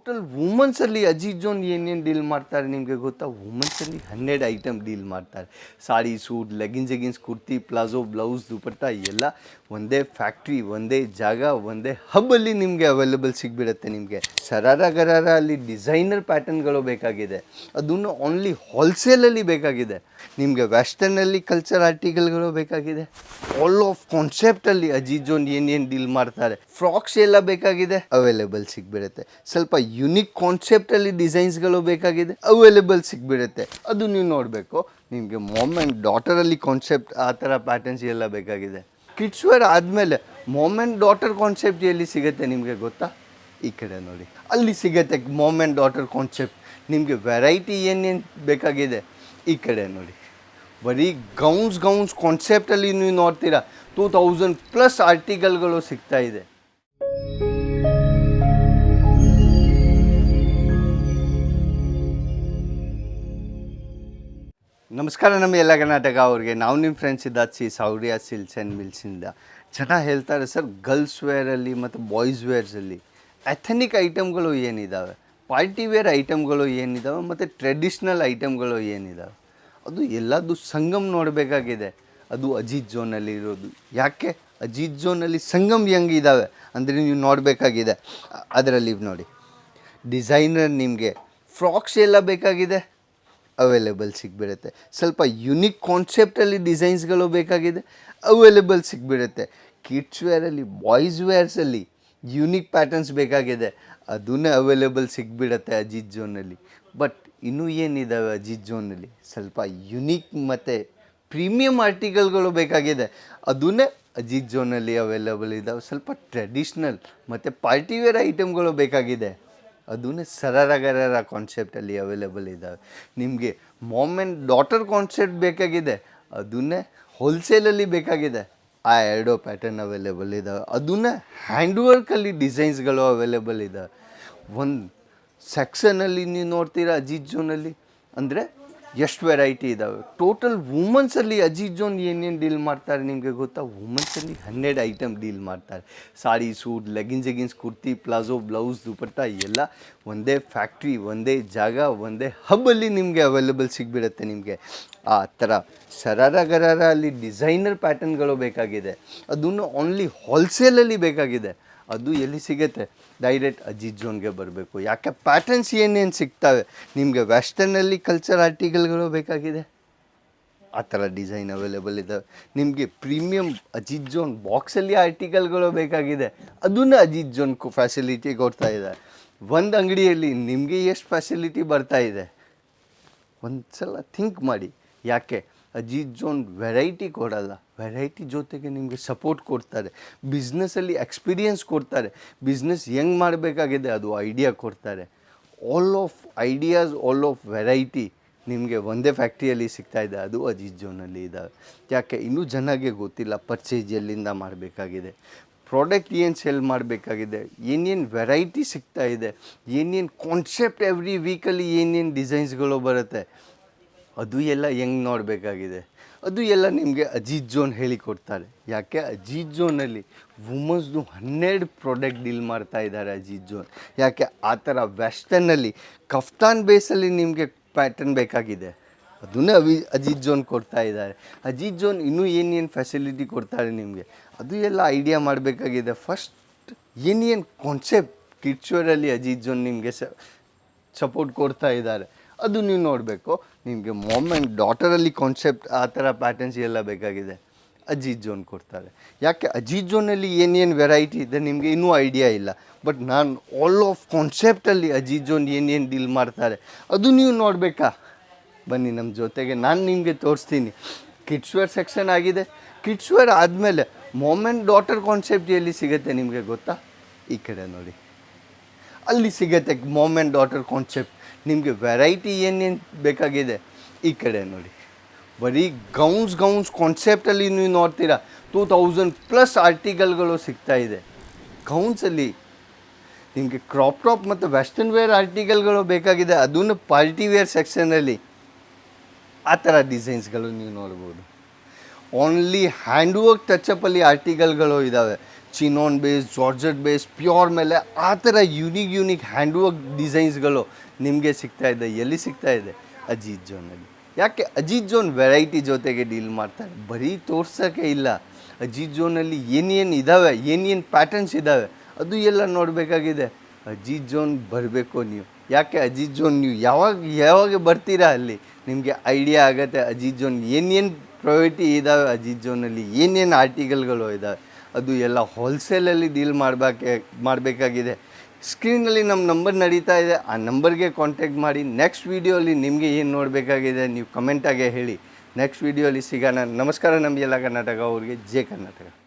Total ವುಮನ್ಸಲ್ಲಿ Ajith zone ಏನೇನು deal ಮಾಡ್ತಾರೆ ನಿಮಗೆ ಗೊತ್ತಾ? ವುಮನ್ಸಲ್ಲಿ ಹಂಡ್ರೆಡ್ ಐಟಮ್ ಡೀಲ್ ಮಾಡ್ತಾರೆ. ಸಾಡಿ ಸೂಟ್ ಲೆಗಿನ್ಸ್ ಎಗಿನ್ಸ್ ಕುರ್ತಿ ಪ್ಲಾಜೋ ಬ್ಲೌಸ್ ದುಪಟ್ಟ ಎಲ್ಲ ಒಂದೇ ಫ್ಯಾಕ್ಟ್ರಿ ಒಂದೇ ಜಾಗ, ಒಂದೇ ಹಬ್ಬಲ್ಲಿ ನಿಮಗೆ ಅವೈಲೇಬಲ್ ಸಿಗ್ಬಿಡುತ್ತೆ ನಿಮಗೆ. ಸರಾರ ಗರಾರ ಅಲ್ಲಿ ಡಿಸೈನರ್ ಪ್ಯಾಟರ್ನ್ಗಳು ಬೇಕಾಗಿದೆ. ಅದನ್ನು ಓನ್ಲಿ ಹೋಲ್ಸೇಲಲ್ಲಿ ಬೇಕಾಗಿದೆ. ನಿಮಗೆ ವೆಸ್ಟರ್ನಲ್ಲಿ ಕಲ್ಚರ್ ಆರ್ಟಿಕಲ್ಗಳು ಬೇಕಾಗಿದೆ. ಆಲ್ ಆಫ್ ಕಾನ್ಸೆಪ್ಟಲ್ಲಿ ಅಜಿತ್ ಜೋನ್ ಏನೇನು ಡೀಲ್ ಮಾಡ್ತಾರೆ. ಫ್ರಾಕ್ಸ್ ಎಲ್ಲ ಬೇಕಾಗಿದೆ ಅವೈಲೇಬಲ್ ಸಿಗ್ಬಿಡುತ್ತೆ. ಸ್ವಲ್ಪ ಯುನಿಕ್ ಕಾನ್ಸೆಪ್ಟಲ್ಲಿ ಡಿಸೈನ್ಸ್ಗಳು ಬೇಕಾಗಿದೆ ಅವೈಲೇಬಲ್ ಸಿಗ್ಬಿಡುತ್ತೆ. ಅದು ನೀವು ನೋಡಬೇಕು. ನಿಮಗೆ ಮಾಮ್ ಆ್ಯಂಡ್ ಡಾಟರಲ್ಲಿ ಕಾನ್ಸೆಪ್ಟ್ ಆ ಥರ ಪ್ಯಾಟರ್ನ್ಸ್ ಎಲ್ಲ ಬೇಕಾಗಿದೆ. ಕಿಡ್ಸ್ ವೇರ್ ಆದಮೇಲೆ ಮಾಮ್ ಆ್ಯಂಡ್ ಡಾಟರ್ ಕಾನ್ಸೆಪ್ಟ್ ಎಲ್ಲಿ ಸಿಗುತ್ತೆ ನಿಮಗೆ ಗೊತ್ತಾ? ಈ ಕಡೆ ನೋಡಿ. ಅಲ್ಲಿ ಸಿಗುತ್ತೆ ಮಾಮ್ ಆ್ಯಂಡ್ ಡಾಟರ್ ಕಾನ್ಸೆಪ್ಟ್. ನಿಮಗೆ ವೆರೈಟಿ ಏನೇನು ಬೇಕಾಗಿದೆ? ಈ ಕಡೆ ನೋಡಿ. ಬರೀ ಗೌನ್ಸ್ ಗೌನ್ಸ್ ಕಾನ್ಸೆಪ್ಟಲ್ಲಿ ನೀವು ನೋಡ್ತೀರಾ, ಟೂ ತೌಸಂಡ್ ಪ್ಲಸ್ ಆರ್ಟಿಕಲ್ಗಳು ಸಿಗ್ತಾ ಇದೆ. ನಮಸ್ಕಾರ ನಮ್ಮ ಎಲ್ಲ ಕರ್ನಾಟಕ ಅವ್ರಿಗೆ. ನಾವು ನಿಮ್ಮ ಫ್ರೆಂಡ್ಸ್ ಇದ್ದ ಸಿ ಸೌರ್ಯ, ಸಿಲ್ಸ್ ಆ್ಯಂಡ್ ಮಿಲ್ಸಿಂದ ಜನ ಹೇಳ್ತಾರೆ, ಸರ್ ಗರ್ಲ್ಸ್ ವೇರಲ್ಲಿ ಮತ್ತು ಬಾಯ್ಸ್ ವೇರ್ಸಲ್ಲಿ ಎಥನಿಕ್ ಐಟಮ್ಗಳು ಏನಿದ್ದಾವೆ ಪಾರ್ಟಿ ವೇರ್ ಐಟಮ್ಗಳು ಏನಿದ್ದಾವೆ ಮತ್ತು ಟ್ರೆಡಿಷ್ನಲ್ ಐಟಮ್ಗಳು ಏನಿದ್ದಾವೆ ಅದು ಎಲ್ಲದು ಸಂಗಮ್ ನೋಡಬೇಕಾಗಿದೆ. ಅದು ಅಜಿತ್ ಝೋನಲ್ಲಿ ಇರೋದು. ಯಾಕೆ? ಅಜಿತ್ ಝೋನಲ್ಲಿ ಸಂಗಮ್ ಹೆಂಗಿದ್ದಾವೆ ಅಂದರೆ ನೀವು ನೋಡಬೇಕಾಗಿದೆ. ಅದರಲ್ಲಿ ನೋಡಿ. ಡಿಸೈನರ್ ನಿಮಗೆ ಫ್ರಾಕ್ಸ್ ಎಲ್ಲ ಬೇಕಾಗಿದೆ. ಅವೈಲೇಬಲ್ ಸಿಗ್ಬಿಡುತ್ತೆ. ಸ್ವಲ್ಪ ಯುನಿಕ್ ಕಾನ್ಸೆಪ್ಟಲ್ಲಿ ಡಿಸೈನ್ಸ್ಗಳು ಬೇಕಾಗಿದೆ ಅವೈಲೇಬಲ್ ಸಿಗ್ಬಿಡುತ್ತೆ. ಕಿಡ್ಸ್ ವೇರಲ್ಲಿ ಬಾಯ್ಸ್ ವೇರ್ಸಲ್ಲಿ ಯುನಿಕ್ ಪ್ಯಾಟರ್ನ್ಸ್ ಬೇಕಾಗಿದೆ. ಅದನ್ನೇ ಅವೈಲೇಬಲ್ ಸಿಗ್ಬಿಡುತ್ತೆ ಅಜಿತ್ ಝೋನಲ್ಲಿ ಬಟ್ ಇನ್ನೂ ಏನಿದ್ದಾವೆ ಅಜಿತ್ ಝೋನಲ್ಲಿ ಸ್ವಲ್ಪ ಯುನಿಕ್ ಮತ್ತು ಪ್ರೀಮಿಯಂ ಆರ್ಟಿಕಲ್ಗಳು ಬೇಕಾಗಿದೆ. ಅದನ್ನೇ ಅಜಿತ್ ಝೋನಲ್ಲಿ ಅವೈಲೇಬಲ್ ಇದ್ದಾವೆ ಸ್ವಲ್ಪ ಟ್ರೆಡಿಷ್ನಲ್ ಮತ್ತು ಪಾರ್ಟಿವೇರ್ ಐಟಮ್ಗಳು ಬೇಕಾಗಿದೆ. ಅದನ್ನೇ ಸರರಗರರ ಕಾನ್ಸೆಪ್ಟಲ್ಲಿ ಅವೈಲೇಬಲ್ ಇದ್ದಾವೆ ನಿಮಗೆ ಮಾಮ್ ಡಾಟರ್ ಕಾನ್ಸೆಪ್ಟ್ ಬೇಕಾಗಿದೆ, ಅದನ್ನೇ ಹೋಲ್ಸೇಲಲ್ಲಿ ಬೇಕಾಗಿದೆ. ಆ ಎರಡೋ ಪ್ಯಾಟರ್ನ್ ಅವೈಲೇಬಲ್ ಇದ್ದಾವೆ ಅದನ್ನೇ ಹ್ಯಾಂಡ್ ವರ್ಕಲ್ಲಿ ಡಿಸೈನ್ಸ್ಗಳು ಅವೈಲೇಬಲ್ ಇದ್ದಾವೆ ಒಂದು ಸೆಕ್ಷನಲ್ಲಿ ನೀವು ನೋಡ್ತೀರಾ, ಅಜಿತ್ ಜೋನಲ್ಲಿ ಅಂದರೆ ಎಷ್ಟು ವೆರೈಟಿ ಇದ್ದಾವೆ ಟೋಟಲ್ ವುಮನ್ಸಲ್ಲಿ ಜೋನ್ ಏನೇನು ಡೀಲ್ ಮಾಡ್ತಾರೆ ನಿಮಗೆ ಗೊತ್ತಾ? ವುಮನ್ಸಲ್ಲಿ ಹನ್ನೆರಡು ಐಟಮ್ ಡೀಲ್ ಮಾಡ್ತಾರೆ. ಸಾಡಿ ಸೂಟ್ ಲೆಗಿನ್ಸ್ ಎಗಿನ್ಸ್ ಕುರ್ತಿ ಪ್ಲಾಜೋ ಬ್ಲೌಸ್ ದುಪಟ್ಟ ಎಲ್ಲ ಒಂದೇ ಫ್ಯಾಕ್ಟ್ರಿ ಒಂದೇ ಜಾಗ, ಒಂದೇ ಹಬ್ಬಲ್ಲಿ ನಿಮಗೆ ಅವೈಲೇಬಲ್ ಸಿಗ್ಬಿಡುತ್ತೆ ನಿಮಗೆ. ಆ ಥರ ಸರಾರ ಗರಾರ ಅಲ್ಲಿ ಡಿಸೈನರ್ ಪ್ಯಾಟರ್ನ್ಗಳು ಬೇಕಾಗಿದೆ. ಅದನ್ನು ಓನ್ಲಿ ಹೋಲ್ಸೇಲಲ್ಲಿ ಬೇಕಾಗಿದೆ. ಅದು ಎಲ್ಲಿ ಸಿಗುತ್ತೆ? ಡೈರೆಕ್ಟ್ ಅಜಿತ್ ಜೋನ್ಗೆ ಬರಬೇಕು. ಯಾಕೆ ಪ್ಯಾಟರ್ನ್ಸ್ ಏನೇನು ಸಿಗ್ತವೆ? ನಿಮಗೆ ವೆಸ್ಟರ್ನಲ್ಲಿ ಕಲ್ಚರ್ ಆರ್ಟಿಕಲ್ಗಳು ಬೇಕಾಗಿದೆ? ಆ ಥರ ಡಿಸೈನ್ ಅವೈಲೇಬಲ್ ಇದ್ದಾವೆ. ನಿಮಗೆ ಪ್ರೀಮಿಯಂ ಅಜಿತ್ ಜೋನ್ ಬಾಕ್ಸಲ್ಲಿ ಆರ್ಟಿಕಲ್ಗಳು ಬೇಕಾಗಿದೆ. ಅದನ್ನು ಅಜಿತ್ ಜೋನ್ ಫೆಸಿಲಿಟಿ ಕೊಡ್ತಾ ಇದೆ ಒಂದು ಅಂಗಡಿಯಲ್ಲಿ ನಿಮಗೆ ಎಷ್ಟು ಫೆಸಿಲಿಟಿ ಬರ್ತಾ ಇದೆ? ಒಂದು ಸಲ ಥಿಂಕ್ ಮಾಡಿ. ಯಾಕೆ? ಅಜಿತ್ ಜೋನ್ ವೆರೈಟಿ ಕೊಡಲ್ಲ. ವೆರೈಟಿ ಜೊತೆಗೆ ನಿಮಗೆ ಸಪೋರ್ಟ್ ಕೊಡ್ತಾರೆ. ಬಿಸ್ನೆಸ್ಸಲ್ಲಿ ಎಕ್ಸ್ಪೀರಿಯನ್ಸ್ ಕೊಡ್ತಾರೆ. ಬಿಸ್ನೆಸ್ ಹೆಂಗೆ ಮಾಡಬೇಕಾಗಿದೆ ಅದು ಐಡಿಯಾ ಕೊಡ್ತಾರೆ. All of ideas all of variety ನಿಮಗೆ ಒಂದೇ ಫ್ಯಾಕ್ಟ್ರಿಯಲ್ಲಿ ಇದೆ. ಅದು ಅಜೀತ್ ಜೋನಲ್ಲಿ ಇದ್ದಾವೆ ಯಾಕೆ? ಇನ್ನೂ ಜನಗೆ ಗೊತ್ತಿಲ್ಲ ಪರ್ಚೇಜ್ ಎಲ್ಲಿಂದ ಮಾಡಬೇಕಾಗಿದೆ. ಪ್ರಾಡಕ್ಟ್ ಏನು ಸೆಲ್ ಮಾಡಬೇಕಾಗಿದೆ. ಏನೇನು ವೆರೈಟಿ ಸಿಗ್ತಾ ಇದೆ. ಏನೇನು ಕಾನ್ಸೆಪ್ಟ್ ಎವ್ರಿ ವೀಕಲ್ಲಿ ಏನೇನು ಡಿಸೈನ್ಸ್ಗಳು ಬರುತ್ತೆ. ಅದು ಎಲ್ಲ ಹೆಂಗೆ ನೋಡಬೇಕಾಗಿದೆ? ಅದು ಎಲ್ಲ ನಿಮಗೆ ಅಜಿತ್ ಜೋನ್ ಹೇಳಿಕೊಡ್ತಾರೆ ಯಾಕೆ? ಅಜಿತ್ ಜೋನಲ್ಲಿ ವುಮನ್ಸ್ದು ಹನ್ನೆರಡು ಪ್ರಾಡಕ್ಟ್ ಡೀಲ್ ಮಾಡ್ತಾ ಇದ್ದಾರೆ ಅಜಿತ್ ಜೋನ್. ಯಾಕೆ? ಆ ಥರ ವೆಸ್ಟರ್ನಲ್ಲಿ ಕಫ್ತಾನ್ ಬೇಸಲ್ಲಿ ನಿಮಗೆ ಪ್ಯಾಟರ್ನ್ ಬೇಕಾಗಿದೆ. ಅದನ್ನೇ ಅವಿ ಅಜಿತ್ ಜೋನ್ ಕೊಡ್ತಾ ಇದ್ದಾರೆ. ಅಜಿತ್ ಜೋನ್ ಇನ್ನೂ ಏನೇನು ಫೆಸಿಲಿಟಿ ಕೊಡ್ತಾರೆ ನಿಮಗೆ? ಅದು ಎಲ್ಲ ಐಡಿಯಾ ಮಾಡಬೇಕಾಗಿದೆ. ಫಸ್ಟ್ ಏನೇನು ಕಾನ್ಸೆಪ್ಟ್ ಕಿಡ್ಸ್ವೇರಲ್ಲಿ ಅಜಿತ್ ಜೋನ್ ನಿಮಗೆ ಸಪೋರ್ಟ್ ಕೊಡ್ತಾ ಇದ್ದಾರೆ? ಅದು ನೀವು ನೋಡಬೇಕು. ನಿಮಗೆ ಮೊಮೆಂಟ್ ಡಾಟರಲ್ಲಿ ಕಾನ್ಸೆಪ್ಟ್ ಆ ಥರ ಪ್ಯಾಟರ್ನ್ಸ್ ಎಲ್ಲ ಬೇಕಾಗಿದೆ. ಅಜಿತ್ ಜೋನ್ ಕೊಡ್ತಾರೆ. ಯಾಕೆ? ಅಜಿತ್ ಜೋನಲ್ಲಿ ಏನೇನು ವೆರೈಟಿ ಇದೆ ನಿಮಗೆ ಇನ್ನೂ ಐಡಿಯಾ ಇಲ್ಲ. ಬಟ್ ನಾನು ಆಲ್ ಆಫ್ ಕಾನ್ಸೆಪ್ಟಲ್ಲಿ ಅಜಿತ್ ಜೋನ್ ಏನೇನು ಡೀಲ್ ಮಾಡ್ತಾರೆ, ಅದು ನೀವು ನೋಡಬೇಕಾ? ಬನ್ನಿ ನಮ್ಮ ಜೊತೆಗೆ, ನಾನು ನಿಮಗೆ ತೋರಿಸ್ತೀನಿ. ಕಿಡ್ಸ್ ವೇರ್ ಸೆಕ್ಷನ್ ಆಗಿದೆ. ಕಿಡ್ಸ್ ವೇರ್ ಆದಮೇಲೆ ಮೊಮೆಂಟ್ ಡಾಟರ್ ಕಾನ್ಸೆಪ್ಟ್ ಎಲ್ಲಿ ಸಿಗುತ್ತೆ ನಿಮಗೆ ಗೊತ್ತಾ? ಈ ಕಡೆ ನೋಡಿ. ಅಲ್ಲಿ ಸಿಗುತ್ತೆ ಮಾಮ್ ಆ್ಯಂಡ್ ಡಾಟರ್ ಕಾನ್ಸೆಪ್ಟ್ ನಿಮಗೆ ವೆರೈಟಿ ಏನೇನು ಬೇಕಾಗಿದೆ ಈ ಕಡೆ ನೋಡಿ. ಬರೀ ಗೌನ್ಸ್ ಗೌನ್ಸ್ ಕಾನ್ಸೆಪ್ಟಲ್ಲಿ ನೀವು ನೋಡ್ತೀರಾ ಟೂ ತೌಸಂಡ್ ಪ್ಲಸ್ ಆರ್ಟಿಕಲ್ಗಳು ಸಿಗ್ತಾ ಇದೆ. ಗೌನ್ಸಲ್ಲಿ ನಿಮಗೆ ಕ್ರಾಪ್ ಟಾಪ್ ಮತ್ತು ವೆಸ್ಟರ್ನ್ ವೇರ್ ಆರ್ಟಿಕಲ್ಗಳು ಬೇಕಾಗಿದೆ. ಅದನ್ನು ಪಾರ್ಟಿ ವೇರ್ ಸೆಕ್ಷನಲ್ಲಿ ಆ ಥರ ಡಿಸೈನ್ಸ್ಗಳು ನೀವು ನೋಡ್ಬೋದು. ಓನ್ಲಿ ಹ್ಯಾಂಡ್ವರ್ಕ್ ಟಚಪ್ಪಲ್ಲಿ ಆರ್ಟಿಕಲ್ಗಳು ಇದ್ದಾವೆ chinon base georgette base pure ಮೇಲೆ ಆ ಥರ ಯೂನಿಕ್ ಯೂನಿಕ್ ಹ್ಯಾಂಡ್ವರ್ಕ್ ಡಿಸೈನ್ಸ್ಗಳು ನಿಮಗೆ ಸಿಗ್ತಾ ಇದೆ, ಎಲ್ಲಿ ಸಿಗ್ತಾ ಇದೆ? ಅಜೀತ್ ಜೋನಲ್ಲಿ ಯಾಕೆ ಅಜೀತ್ ಜೋನ್ ವೆರೈಟಿ ಜೊತೆಗೆ ಡೀಲ್ ಮಾಡ್ತಾರೆ? ಬರೀ ತೋರ್ಸೋಕ್ಕೆ ಇಲ್ಲ. ಅಜೀತ್ ಜೋನಲ್ಲಿ ಏನೇನು ಇದ್ದಾವೆ ಏನೇನು ಪ್ಯಾಟರ್ನ್ಸ್ ಇದ್ದಾವೆ ಅದು ಎಲ್ಲ ನೋಡಬೇಕಾಗಿದೆ. ಅಜೀತ್ ಜೋನ್ ಬರಬೇಕು ನೀವು. ಯಾಕೆ ಅಜೀತ್ ಜೋನ್ ನೀವು ಯಾವಾಗ ಯಾವಾಗ ಬರ್ತೀರಾ ಅಲ್ಲಿ? ನಿಮಗೆ ಐಡಿಯಾ ಆಗುತ್ತೆ. ಅಜೀತ್ ಜೋನ್ ಏನೇನು ಪ್ರೊವೈಟಿ ಇದ್ದಾವೆ ಅಜೀತ್ ಜೋನಲ್ಲಿ ಏನೇನು ಆರ್ಟಿಕಲ್ಗಳು ಇದ್ದಾವೆ ಅದು ಎಲ್ಲ ಹೋಲ್ಸೇಲಲ್ಲಿ ಡೀಲ್ ಮಾಡಬೇಕೆ, ಮಾಡಬೇಕಾಗಿದೆ. ಸ್ಕ್ರೀನಲ್ಲಿ ನಮ್ಮ ನಂಬರ್ ನಡೀತಾ ಇದೆ. ಆ ನಂಬರ್ಗೆ ಕಾಂಟ್ಯಾಕ್ಟ್ ಮಾಡಿ. ನೆಕ್ಸ್ಟ್ ವೀಡಿಯೋಲಿ ನಿಮಗೆ ಏನು ನೋಡಬೇಕಾಗಿದೆ ನೀವು ಕಮೆಂಟಾಗೆ ಹೇಳಿ. ನೆಕ್ಸ್ಟ್ ವೀಡಿಯೋಲಿ ಸಿಗೋಣ. ನಮಸ್ಕಾರ ನಮಗೆಲ್ಲ ಕರ್ನಾಟಕ ಅವ್ರಿಗೆ. ಜೈ ಕರ್ನಾಟಕ.